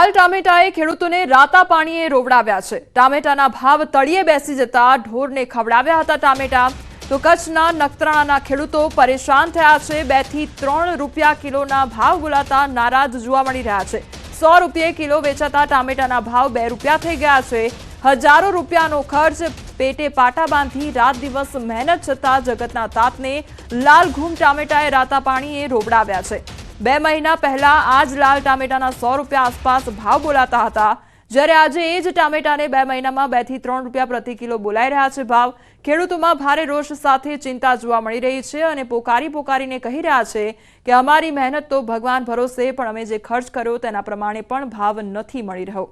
લાલ ટામેટાએ ખેડૂતોને રાતા પાણીએ રોવડાવ્યા છે. ટામેટાના ભાવ તળિયે બેસી જતા ઢોરને ખવડાવ્યા હતા ટામેટા. તો કચ્છના નખત્રાણાના ખેડૂતો પરેશાન થયા છે. બેથી ત્રણ રૂપિયા કિલોના ભાવ બોલાતા નારાજ જોવા મળી રહ્યા છે. સો રૂપિયે કિલો વેચાતા ટામેટાના ભાવ બે રૂપિયા થઈ ગયા છે. હજારો રૂપિયાનો ખર્ચ પેટે પાટા બાંધી રાત દિવસ મહેનત છતાં જગતના તાતને લાલ ઘૂમ ટામેટાએ રાતા પાણીએ રોવડાવ્યા છે. બે મહિના પહેલા આ જ લાલ ટામેટાના સો રૂપિયા આસપાસ ભાવ બોલાતા હતા. જ્યારે આજે એ જ ટામેટાને બે મહિનામાં બેથી ત્રણ રૂપિયા પ્રતિ કિલો બોલાઈ રહ્યા છે ભાવ. ખેડૂતોમાં ભારે રોષ સાથે ચિંતા જોવા મળી રહી છે અને પોકારી પોકારીને કહી રહ્યા છે કે અમારી મહેનત તો ભગવાન ભરોસે, પણ અમે જે ખર્ચ કર્યો તેના પ્રમાણે પણ ભાવ નથી મળી રહ્યો.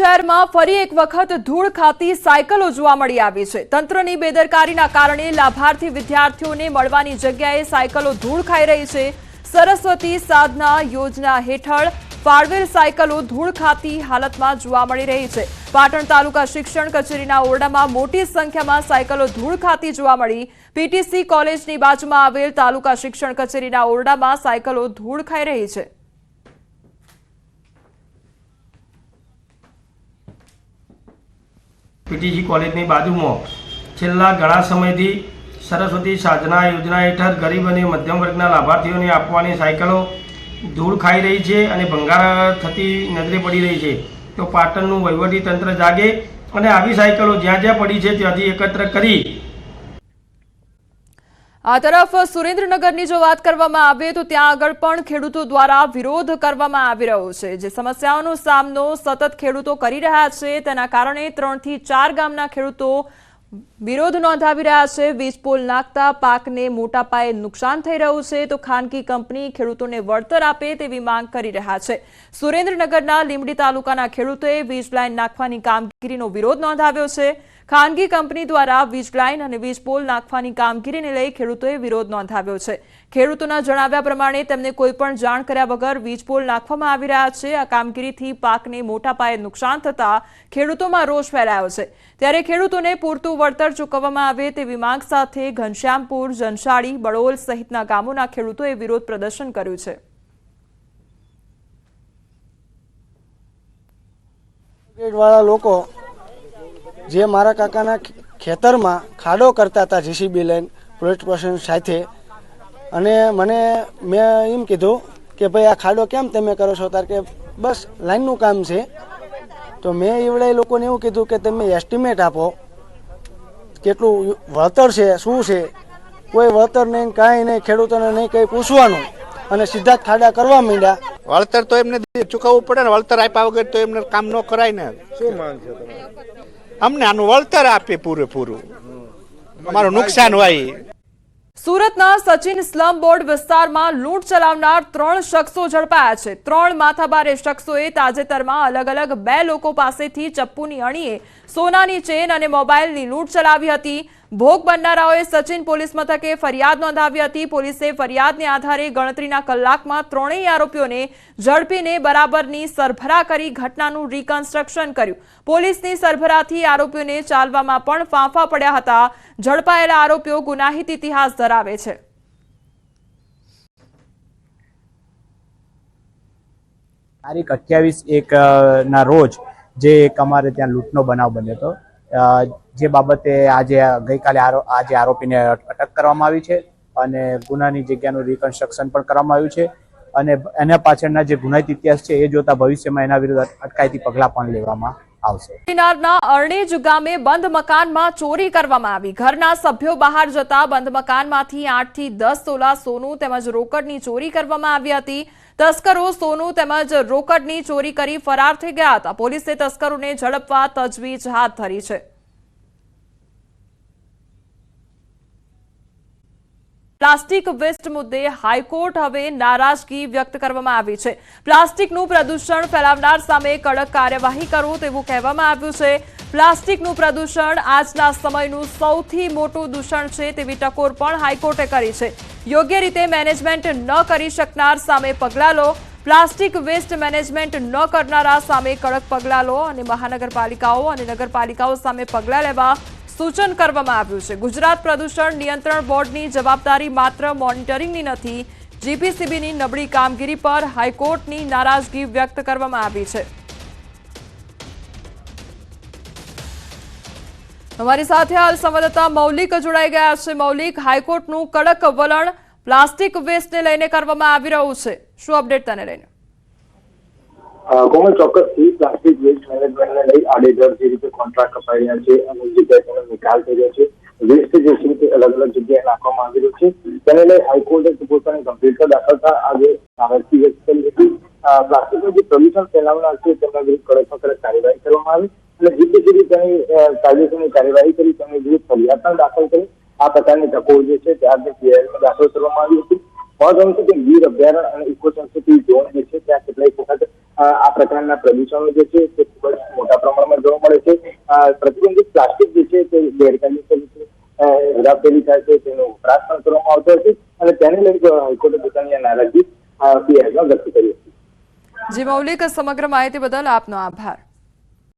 શહેરમાં ફરી એક વખત ધૂળ ખાતી સાયકલો જોવા મળી આવી છે. તંત્રની બેદરકારીના કારણે લાભાર્થી વિદ્યાર્થીઓને મળવાની જગ્યાએ સાયકલો ધૂળ ખાઈ રહી છે. સરસ્વતી સાધના યોજના હેઠળ ફાળવેલ સાયકલો ધૂળ ખાતી હાલતમાં જોવા મળી રહી છે. પાટણ તાલુકા શિક્ષણ કચેરીના ઓરડામાં મોટી સંખ્યામાં સાયકલો ધૂળ ખાતી જોવા મળી. પીટીસી કોલેજની બાજુમાં આવેલ તાલુકા શિક્ષણ કચેરીના ઓરડામાં સાયકલો ધૂળ ખાઈ રહી છે. પીટીજી કોલેજની બાજુમાં છેલ્લા ઘણા સમયથી સરસ્વતી સાધના યોજના હેઠળ ગરીબ અને મધ્યમ વર્ગના લાભાર્થીઓને આપવાની સાયકલો ધૂળ ખાઈ રહી છે અને ભંગાર થતી નજરે પડી રહી છે. તો પાટણનું વહીવટી તંત્ર જાગે અને આવી સાયકલો જ્યાં જ્યાં પડી છે ત્યાંથી એકત્ર કરી આ તરફ સુરેન્દ્રનગરની જો વાત કરવામાં આવે તો ત્યાં આગળ પણ ખેડૂતો દ્વારા વિરોધ કરવામાં આવી રહ્યો છે. જે સમસ્યાઓનો સામનો સતત ખેડૂતો કરી રહ્યા છે, તેના કારણે ત્રણથી ચાર ગામના ખેડૂતો વિરોધ નોંધાવી રહ્યા છે. વીજ પોલ નાખતા પાકને મોટા પાયે નુકસાન થઈ રહ્યું છે તો ખાનગી કંપની ખેડૂતોને વળતર આપે તેવી માંગ કરી રહ્યા છે. સુરેન્દ્રનગરના લીંબડી તાલુકાના ખેડૂતોએ વીજ લાઇન નાખવાની કામગીરીનો વિરોધ નોંધાવ્યો છે. ખાનગી કંપની દ્વારા વીજ લાઇન અને વીજ પોલ નાખવાની કામગીરીને લઈ ખેડૂતોએ વિરોધ નોંધાવ્યો છે. ખેડૂતોના જણાવ્યા પ્રમાણે તેમને કોઈપણ જાણ કર્યા વગર વીજ પોલ નાખવામાં આવી રહ્યા છે. આ કામગીરીથી પાકને મોટા પાયે નુકસાન થતા ખેડૂતોમાં રોષ ફેલાયો છે. ત્યારે ખેડૂતોને પૂરતું વળતર ચૂકવવામાં આવે તેવી માંગ સાથે ઘનશ્યામપુર, જનશાળી, બળોલ સહિતના ગામોના ખેડૂતોએ વિરોધ પ્રદર્શન કર્યું છે. વાળા લોકો જે મારા કાકાના ખેતરમાં ખાડો કરતા હતા જીસીબી લઈને પોલીસ સ્ટેશન સાથે. અને મને મેં એમ કીધું કે ભાઈ આ ખાડો કેમ તમે કરો છો? તાર કે બસ લાઈનનું કામ છે. તો મેં એવડે લોકોને એવું કીધું કે તમે એસ્ટિમેટ આપો કેટલું વળતર છે શું છે? કોઈ વળતર નહીં કાંઈ નહીં ખેડૂતોને નહીં કંઈ પૂછવાનું. અને સીધા જ ખાડા કરવા માંડ્યા. વળતર તો એમને ચૂકવવું પડે ને વળતર આપ્યા વગર તો એમને કામ ન કરાય ને. શું માંગ છે અમને આનું વળતર આપે પૂરેપૂરું. અમારું નુકસાન હોય. સુરતના સચિન સ્લમ બોર્ડ વિસ્તારમાં લૂંટ ચલાવનાર ત્રણ શખ્સો ઝડપાયા છે. ત્રણ માથાભારે શખ્સોએ તાજેતરમાં અલગ અલગ બે લોકો પાસેથી ચપ્પુની અણીએ, સોનાની ચેન અને મોબાઈલની લૂંટ ચલાવી હતી. ભોગ બનનારાઓએ સચિન પોલીસ મથકે ફરિયાદ નોંધાવી હતી. પોલીસે ફરિયાદને આધારે ગણતરીના કલાકમાં ત્રણેય આરોપીઓને ઝડપીને બરાબરની સરભરા કરી ઘટનાનું રિકન્સ્ટ્રક્શન કર્યું. પોલીસની સરભરાથી આરોપીઓને ચાલવામાં પણ ફાંફા પડ્યા હતા. ઝડપાયેલા આરોપીઓ ગુનાહિત ઇતિહાસ ધરાવે છે. તારીખ અઠ્યાવીસ એક ના રોજ જે એક અમારે ત્યાં લૂંટનો બનાવ બન્યો હતો. જે બાબતે આજે ગઈકાલે આજે આરોપીને અટક કરવામાં આવી છે અને ગુનાની જગ્યાનું રિકન્સ્ટ્રક્શન પણ કરવામાં આવ્યું છે અને એના પાછળના જે ગુનાહિત ઇતિહાસ છે એ જોતા ભવિષ્યમાં એના વિરુદ્ધ અટકાયતી પગલાં પણ લેવામાં આવશે. કિનારના અરણેજ ગામે બંધ મકાનમાં ચોરી કરવામાં આવી. ઘરના સભ્યો બહાર જતા બંધ મકાનમાંથી આઠથી દસ તોલા સોનું તેમજ રોકડની ચોરી કરવામાં આવી હતી. તસ્કરો સોનું તેમજ રોકડની ચોરી કરી ફરાર થઈ ગયા હતા. પોલીસે તસ્કરોને ઝડપવા તજવીજ હાથ ધરી છે. પ્લાસ્ટિક વેસ્ટ મુદ્દે હાઈકોર્ટ હવે નારાજગી વ્યક્ત કરવામાં આવી છે. પ્લાસ્ટિકનું પ્રદૂષણ ફેલાવનાર સામે કડક કાર્યવાહી કરો તેવું કહેવામાં આવ્યું છે. પ્લાસ્ટિકનું પ્રદૂષણ આજના સમયનું સૌથી મોટું દૂષણ છે તેવી ટકોર પણ હાઈકોર્ટે કરી છે. યોગ્ય રીતે મેનેજમેન્ટ ન કરી શકનાર સામે પગલાં લો પ્લાસ્ટિક વેસ્ટ મેનેજમેન્ટ ન કરનારા સામે કડક પગલાં લો અને મહાનગરપાલિકાઓ અને નગરપાલિકાઓ સામે પગલાં લેવા સૂચન કરવામાં આવ્યું છે. ગુજરાત પ્રદૂષણ નિયંત્રણ બોર્ડની જવાબદારી માત્ર મોનિટરિંગની નથી, જીપીસીબીની નબળી કામગીરી પર હાઈકોર્ટની નારાજગી વ્યક્ત કરવામાં આવી છે. અમારી સાથે હાલ સંવાદદાતા મૌલિક જોડાઈ ગયા છે. મૌલિક, હાઈકોર્ટનું કડક વલણ પ્લાસ્ટિક વેસ્ટને લઈને કરવામાં આવી રહ્યું છે. શું અપડેટ તને લઈને? કોમલ ચોક્કસથી પ્લાસ્ટિક વેસ્ટ મેનેજમેન્ટને લઈ આડેધડ જે રીતે કોન્ટ્રાક્ટ અપાઈ રહ્યા છે અને જે તેનો નિકાલ થઈ રહ્યો છે વેસ્ટ જે છે તે અલગ અલગ જગ્યાએ નાખવામાં આવી રહ્યું છે. તેને લઈ હાઈકોર્ટે પોતાની ગંભીરતા દાખવતા આજે નારાજગી વ્યક્ત કરી હતી. પ્લાસ્ટિકનું જે પ્રદૂષણ ફેલાવનાર છે તેમના વિરુદ્ધ કડકમાં કડક કાર્યવાહી કરવામાં આવી અને જીપીસીબી તેની અ, કાયદેસરની કાર્યવાહી કરી તેમની વિરુદ્ધ ફરિયાદ પણ દાખલ કરી. આ પ્રકારની તકો જે છે ત્યારથી પીઆઈએલમાં દાખલ કરવામાં આવી હતી. મહત્વનું છે કે ગીર અભયારણ્ય અને ઇકો સંસ્કૃતિ ઝોન જે છે ત્યાં અ, આ પ્રકારના પ્રદૂષણો જે છે તે ખૂબ જ મોટા પ્રમાણમાં જોવા મળે છે. પ્રતિબંધિત પ્લાસ્ટિક જે છે તે ગેરકાયદેસર હેરાફેરી થાય છે, તેનો વપરાશ પણ કરવામાં આવતો હોય અને તેને લઈને હાઈકોર્ટે પોતાની નારાજગી પીઆઈમાં વ્યક્ત કરી હતી. જી, મૌલિક, સમગ્ર માહિતી બદલ આપનો આભાર.